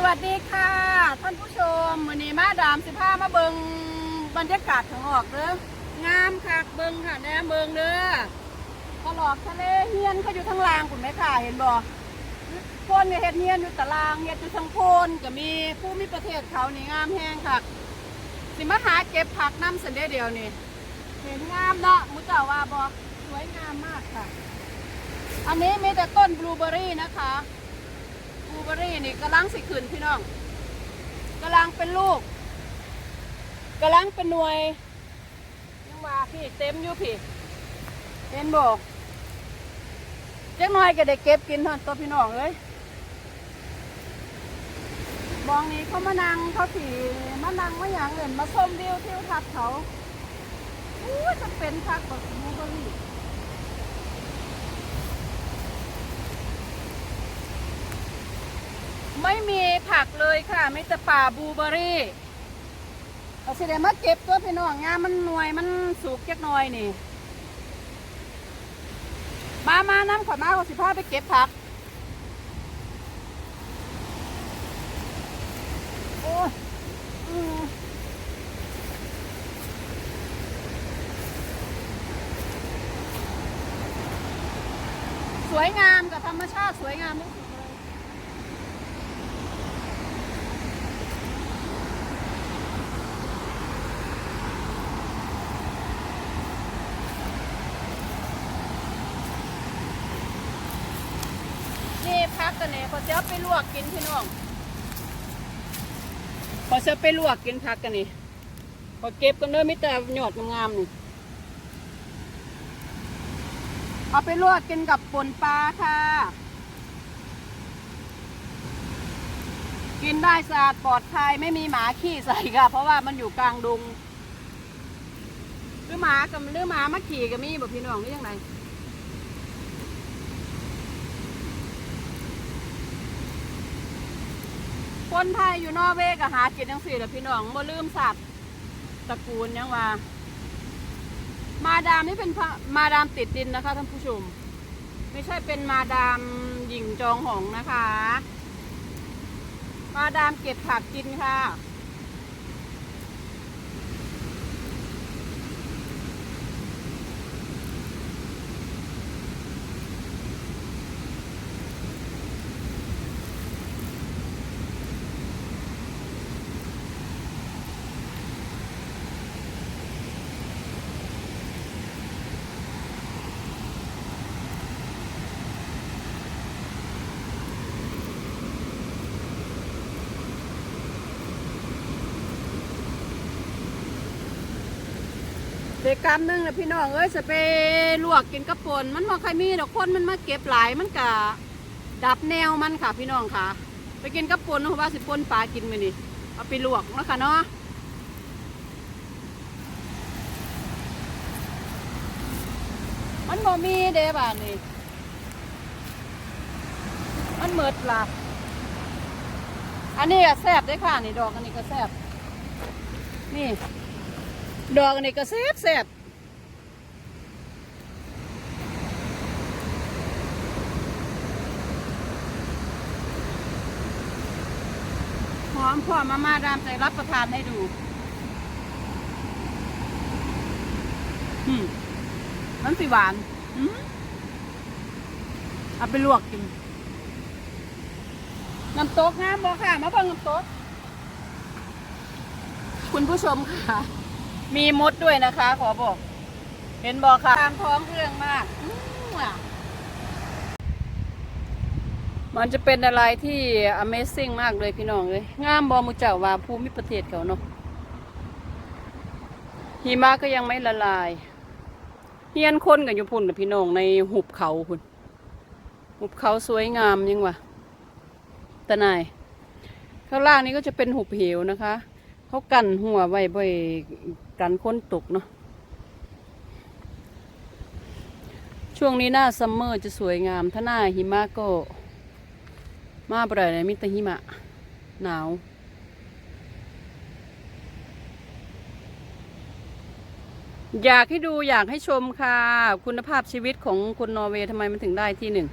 สวัสดีค่ะ ท่านผู้ชมมือนี้มาดามสิพามาเบิงบรรยากาศข้างออกเด้องามคักเบิงค่ะแนมเบิงเด้อตลอดทะเลเฮียนเขาอยู่ทางลางคุณแม่ค่ะเห็นบ่คนเนี่ยเฮ็ดเฮียนอยู่ตารางเฮ็ดอยู่ทางโคนก็มีผู้มีประเทศเขานี่งามแห้งค่ะ สิมาหาเก็บผักน้ำสันเดียเดียวนี่เห็นงามเนาะมุจาว่าบ่สวยงามมากค่ะ อันนี้มีแต่ต้นบลูเบอรี่นะคะ บลูเบอรี่นี่กำลังสิขึ้นพี่น้องกำลังเป็นลูกกำลังเป็นหน่วย ยังว่าพี่เต็มอยู่พี่เห็นบอกจักน่อยก็ได้เก็บกินเท่านั้นตัวพี่น้องเลยมองนี้เขามานั่งเขาผีมานั่งมาอย่างเอื่นมาชมวิวทิวทัศน์เขาอู้จะเป็นพักแบบบลูเบอรี่ ไม่มีผักเลยค่ะไมีแต่ป่าบลูเบอรี่เอาสิเดี๋ยวมาเก็บตัวพี่น้องงามมันหน่วยมันสุกจักหน่อยนี่ มามาน้ำขอมาขอสิพาไปเก็บผัก โอ้ยสวยงามกับธรรมชาติสวยงามดเลย นี่พั กกันเนี่ยพอจะเอาไปลวกกินพี่น้องพอจะไปลวกกินพักกันนี่พอเก็บกันเด้อมิแต่หยอดงามๆนี่เอาไปลวกกินกับป่นปลาค่ะ กินได้สะอาดปลอดภัยไม่มีหมาขี้ใส่ค่ะ เพราะว่ามันอยู่กลางดงหรือหมากับหรือหมามาขี่กับมีบ่พี่น้องหรือยังไง คนไทยอยู่นอร์เวย์ก็หากินจังสี่แหละพี่น้องบ่ลืมสัตว์ตระกูลยังว่า มาดามนี่เป็นพระมาดามติดดินนะคะท่านผู้ชม ไม่ใช่เป็นมาดามหญิงจองหองนะคะ มาดามเก็บผักกินค่ะ เกกรรมหนึงนะพี่น้องเอ้ยจะไปลวกกินกระปนมันบ่ใครมีดอกคนมันมาเก็บหลายมันกะดับแนวมันค่ะพี่น้องค่ะ ไปกินกระปนเพราะว่าสิปนปลากินไปนี่เอาไปลวกเนาะค่ะเนาะมันบ่มีเด้บ้านนี่มันเมิดละอันนี้ก็แซ่บได้ค่ะนี่ดอกอันนี้ก็แซ่บนี่ ดอกอันนี้ก็แซ่บแซ่บหอมพ่อมามาดามใจรับประทานให้ดูมันสิหวานอืมเอาไปลวกกินน้ำตกงามบ่ค่ะ มาเบิ่งน้ำตก คุณผู้ชมค่ะ มีมดด้วยนะคะ ขอบอก เห็นบอกค่ะทางท้องเรื่องมากอื้อว่ะมันจะเป็นอะไรที่ Amazing มากเลยพี่น้องเลยงามบอมุเจ้าว่าภูมิประเทศเขาเนาะหิมะก็ยังไม่ละลายเฮียนคนกันอยู่พุ่นนะพี่น้องในหุบเขาพุ่นหุบเขาสวยงามยังวะตะนายข้างล่างนี้ก็จะเป็นหุบเหวนะคะ เขากันหัวไว้บ่อย กันค้นตกเนาะช่วงนี้หน้าซัมเมอร์จะสวยงาม ถ้าหน้าหิมะก็ มาบ่ได้เลยมิตรหิมะ หนาว อยากให้ดูอยากให้ชมค่ะ คุณภาพชีวิตของคนนอร์เวย์ทำไมมันถึงได้ที่หนึ่ง